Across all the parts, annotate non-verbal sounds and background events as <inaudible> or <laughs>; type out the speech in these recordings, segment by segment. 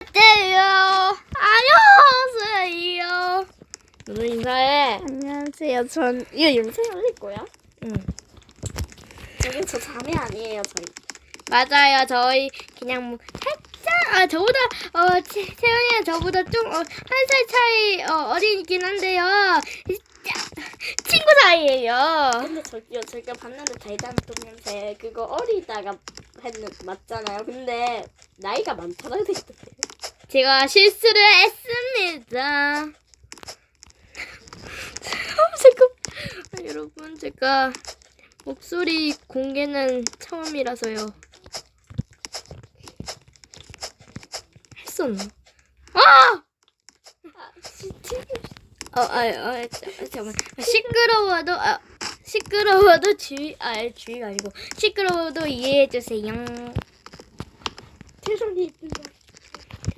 안녕하세요. 안녕하세요. 너도 인사해. 안녕하세요. 전 이거 영상 올릴 거야? 응. 여기 저 자매 아니에요, 저희. 맞아요. 저희 그냥 뭐 살짝 아 저보다 어 채- 채연이가 저보다 좀 한 살 차이 어, 어리긴 한데요. 짜- 친구 사이예요. 근데 저기요, 제가 봤는데 달달한 동냄새 그거 어리다가 했는 맞잖아요. 근데 나이가 많잖아요, 되게. 제가 실수를 했습니다. <laughs> 잠깐 아, 여러분 제가 목소리 공개는 처음이라서요. 했었나? 아! 아, 아, 아, 자, 잠깐만. 아, 시끄러워도 아, 시끄러워도 주의 아 주의가 아니고 시끄러워도 이해해 주세요. 태성이 있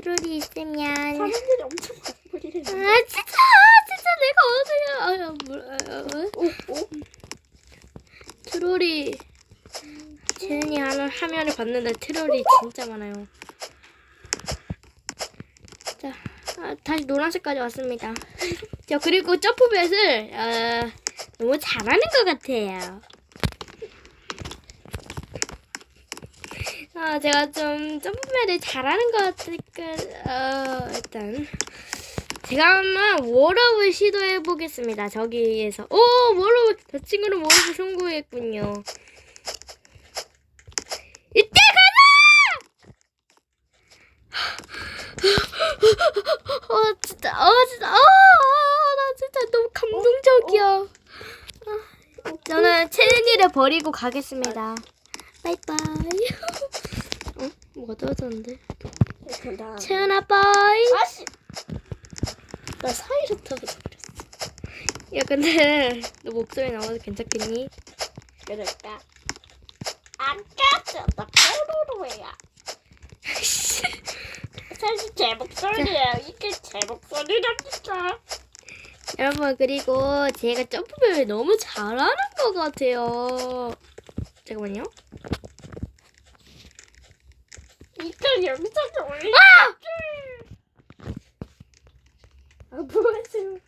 트롤이 있으면 사람들이 엄청 보이는 아 진짜 진짜 내가 어떻게 아야 뭐 오, 오. 트롤이 재현이 하는 화면을 봤는데 트롤이 진짜 많아요. 자 아, 다시 노란색까지 왔습니다. 자 그리고 점프벳을 어, 너무 잘하는 것 같아요. 아 제가 좀 점프맨을 잘하는 것 같으니까 어, 일단 제가 한번 워럽을 시도해 보겠습니다. 저기에서 오 워럽 저 친구는 워럽을 성공했군요. 이때 가자! 어 진짜 어 진짜 어 나 진짜 너무 감동적이야. 아, 저는 채은이를 버리고 가겠습니다. 바이바이. <laughs> 어? 뭐가 떨어졌는데? 나. 채은아 바이. 아씨. 나 사이로 터졌어. 야 근데 <laughs> 너 목소리 나와도 괜찮겠니? 그럴까? 아까 나 포로로야. <laughs> 사실 제 목소리예요. 이게 제 목소리랍니까? 여러분 그리고 제가 점프를 너무 잘하는 것 같아요. 잠깐만요. 영상에 올려. 아! 뭐야 지금?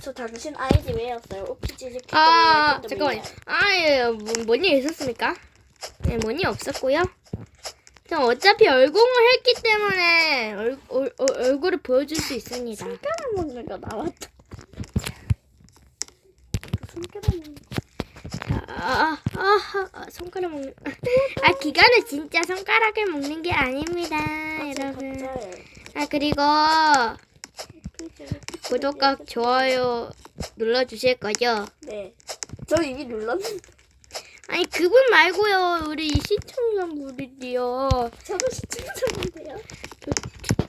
저 당신 아이디 왜였어요? 오피지지 아 잠깐만요. 아예 뭔일 있었습니까? 네, 뭔일 없었고요. 저 어차피 얼공을 했기 때문에 얼, 얼, 얼, 얼굴을 보여줄 수 있습니다. 손가락 먹는 거 나왔다. 손가락 먹는 거. 아, 아, 아, 아, 손가락 먹는. 아, 기간은 진짜 손가락을 먹는 게 아닙니다, 여러분. 아, 그리고 구독과 좋아요 눌러 주실 거죠? 네. 저 이미 눌렀는데. 아니, 그분 말고요. 우리 시청자분들이요. 저도 시청자인데요.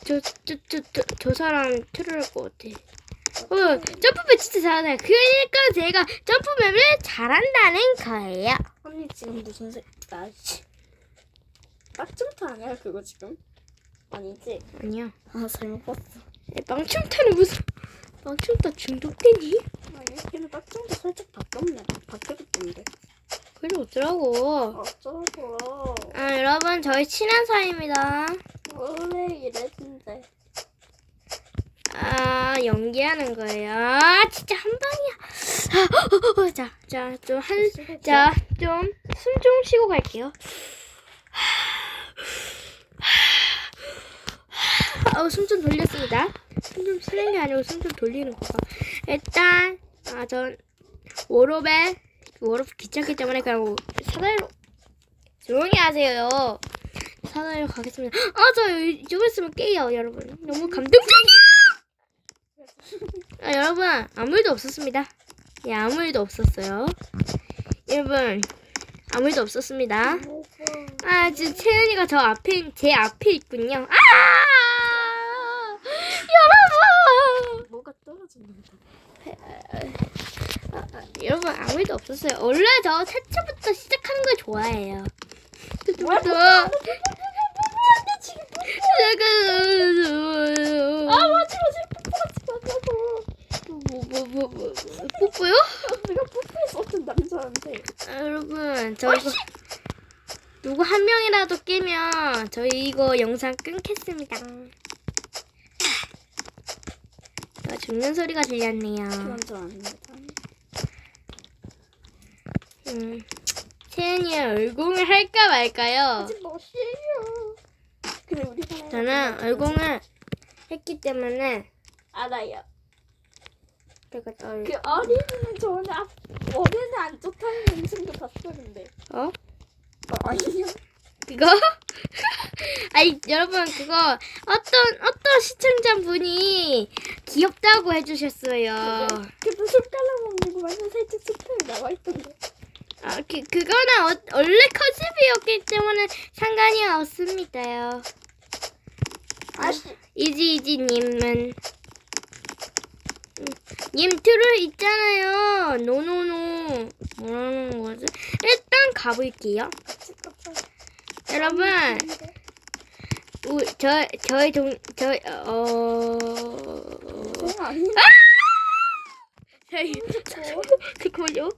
저, 저, 저, 저, 저 사람 트롤 것 같아. 어, 점프맵 진짜 잘하네. 그러니까 제가 점프맵을 잘한다는 거예요. 언니 지금 무슨 색? 나 씨. 딱점프 아니야 그거 지금? 아니지? 아니야. 아 잘못 봤어. 빵춤타는 무슨 빵춤타 중독되니? 아니 걔는 딱점프 살짝 바뀌었네. 바뀌었던데. 그래 어쩌라고. 어쩌고. 아 여러분 저희 친한 사이입니다. 원래 이랬 아 연기하는 거예요. 아 진짜 한 방이야. 아, 자자 좀 한 자 좀 숨 좀 쉬고 갈게요. 아, 숨좀 돌렸습니다. 숨 좀 쉬는 게 아니고 숨 좀 돌리는 거가. 일단 아 전 워롭에 워롭 귀찮기 때문에 그냥 사다리로 조용히 하세요. 사다리로 가겠습니다. 아 저 이쪽에 있으면 깨요 여러분. 너무 감동적이야. 아, 여러분 아무 일도 없었습니다. 예 아무 일도 없었어요. 여러분 아무 일도 없었습니다. 아 지금 채은이가 저 앞에 제 앞에 있군요. 아 여러분 뭐가 떨어졌는데. 아, 아, 여러분 아무 일도 없었어요. 원래 저 세차부터 시작하는 걸 좋아해요. 저 지금 잠깐 아 맞지 맞지 뽀뽀하지 말라고. 뭐뭐뭐 뭐, 뽀뽀요? 내가 뽀뽀했었던 남자한테. 아, 여러분 저 이거 이거 영상 끊겠습니다. 아, 죽는 소리가 들렸네요. 아닙니다. 음, 얼공을 할까 말까요? 우리 반에 저는 얼공을 했기 때문에 알아요. 그 어린이는 저는 앞 어린이 안 좋다는 영상도 봤었는데. 어? 어, 아니요. 그거? 아니 여러분 그거 어떤 어떤 시청자분이 귀엽다고 해주셨어요. 그래도 손가락 먹는 거 완전 살짝 스프에 나와 있던데. 아, 그, 그거는 어, 원래 컨셉이었기 때문에 상관이 없습니다요. 아씨. 이지이지님은 음, 님 트롤 있잖아요. 노노노 뭐라는 거지? 일단 가볼게요. 여러분, 우, 저 저희 동 저 어. 저 아니요. 저희 잠깐만요.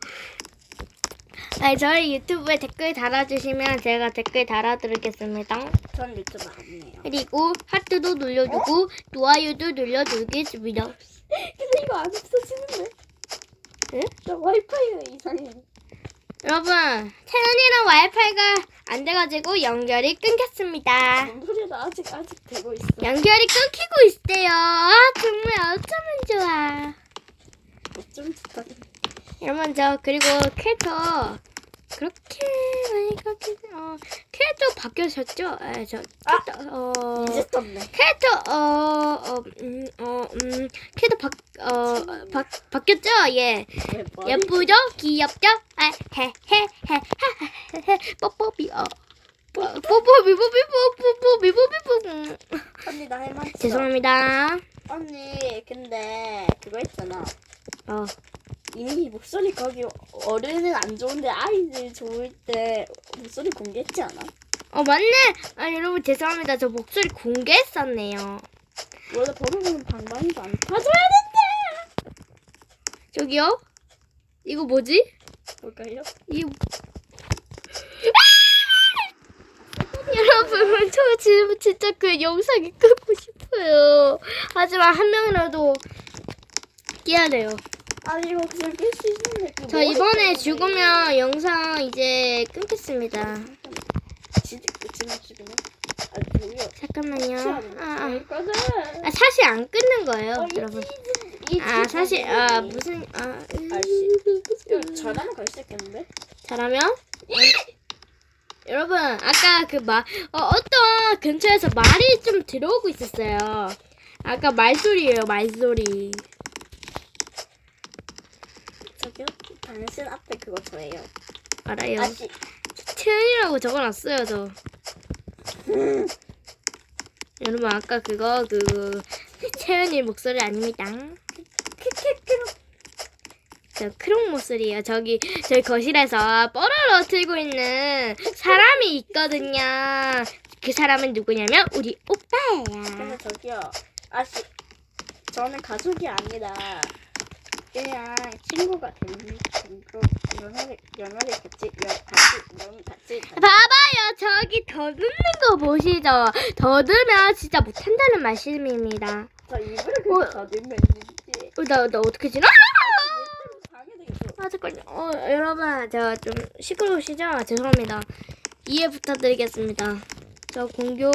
아니 저희 유튜브에 댓글 달아주시면 제가 댓글 달아드리겠습니다. 전 유튜브 아니에요. 그리고 하트도 눌러주고 좋아요도 눌러주겠습니다. <laughs> 근데 이거 안 없어지는데? 응? 나 와이파이가 이상해. 여러분, 채연이랑 와이파이가 안 돼가지고 연결이 끊겼습니다. 나 아직 아직 되고 있어. 연결이 끊기고 있대요. 아 정말 어쩌면 좋아. 어쩜 좋다. 여러분 저 그리고 캐릭터 그렇게 많이 바뀌 어 캐릭터 바뀌어졌죠? 아저 아! 캐릭터 어 이제 떴네. 캐릭터 어어음어음 캐릭터 바어 바, 바뀌었죠? 예 대박. 예쁘죠? 귀엽죠? 아 헤헤헤헤헤 뽀뽀비 어 뽀뽀비 뽀뽀비 뽀뽀비 뽀뽀비 언니 나 있어. 죄송합니다. 언니 근데 그거 있잖아. 어 이미 목소리 거기 어른은 안 좋은데 아이들 좋을 때 목소리 공개했지 않아? 어 맞네. 아 여러분 죄송합니다. 저 목소리 공개했었네요. 원래 버릇은 방방이도 안 타줘야 된대. 저기요? 이거 뭐지? 볼까요? 이 <laughs> 여러분 저 지금 진짜 그 영상이 끊고 싶어요. 하지만 한 명이라도 깨야 돼요. 아 이거 그냥 깰수 있는데. 그저 머리 이번에. 죽으면 영상 이제 끊겠습니다. 진짜? 아. 잠깐만요. 아, 아. 거든. 아, 사실 안 끊는 거예요, 어, 여러분. 이아집 사실? 아 무슨 아 아씨. 이거 전화만 걸 수 있겠는데? 잘하면 <laughs> 여러분 아까 그말 어, 어떤 근처에서 말이 좀 들어오고 있었어요. 아까 말소리예요 말소리. 저기요. 당신 앞에 그거 저예요. 알아요. 아씨. 채연이라고 적어놨어요 저. 여러분 아까 그거 그 채연이 목소리 아닙니다. 크크크. 저 크롱 목소리예요. 저기 저희 거실에서 뽀로로 틀고 있는 사람이 있거든요. 그 사람은 누구냐면 우리 오빠예요. 근데 저기요. 아씨. 저는 가족이 아니라 그냥 친구가 되는 정도 연애를 연애를 같이 연 같이 연 같이 봐봐요. 저기 더듬는 거 보시죠. 더듬면 진짜 못한다는 말씀입니다. 저 입으로 어. 그렇게 더듬면 있는지 어, 나, 나 어떻게 지나? 아, 잠깐요. 어, 여러분, 제가 좀 시끄러우시죠? 죄송합니다. 이해 부탁드리겠습니다. 저 공교,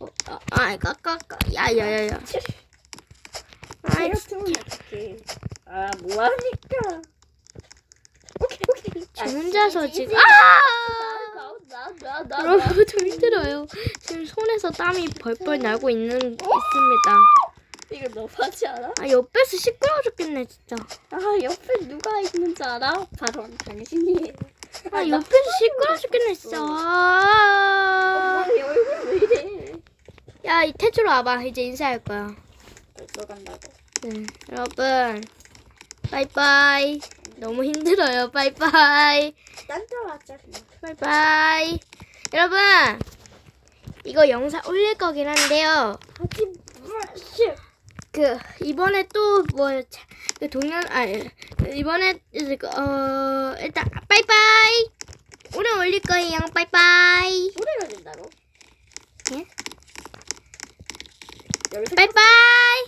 어, 아, 아, 까까까, 야, 야, 야, 야. 아이, 어떡해. 아 뭐하니까. 오케이 오케이. 저 혼자서 지금, 아! 나나나나 여러분, 좀 힘들어요. 지금 손에서 땀이 벌벌 나고 있는, 있습니다. 이거 너무하지 않아? 아, 옆에서 시끄러워 죽겠네, 진짜. 아 옆에 누가 있는 줄 알아? 바로 당신이에요. 아, 나 옆에서 시끄러워 죽겠네, 진짜. 아. 엄마 내 얼굴 왜 이래? 야, 이 태주로 와봐. 이제 인사할 거야. 벌써 간다고. 네, 여러분. 빠이빠이. 너무 힘들어요. 빠이빠이. 바이바이. 여러분. 이거 영상 올릴 거긴 한데요. 하지 마시. 그 이번에 또뭐 그 동영 아 이번에 이제 그, 어 일단 빠이빠이. 오늘 올릴 거예요. 빠이빠이. 노래가 된다고? 연습 빠이빠이.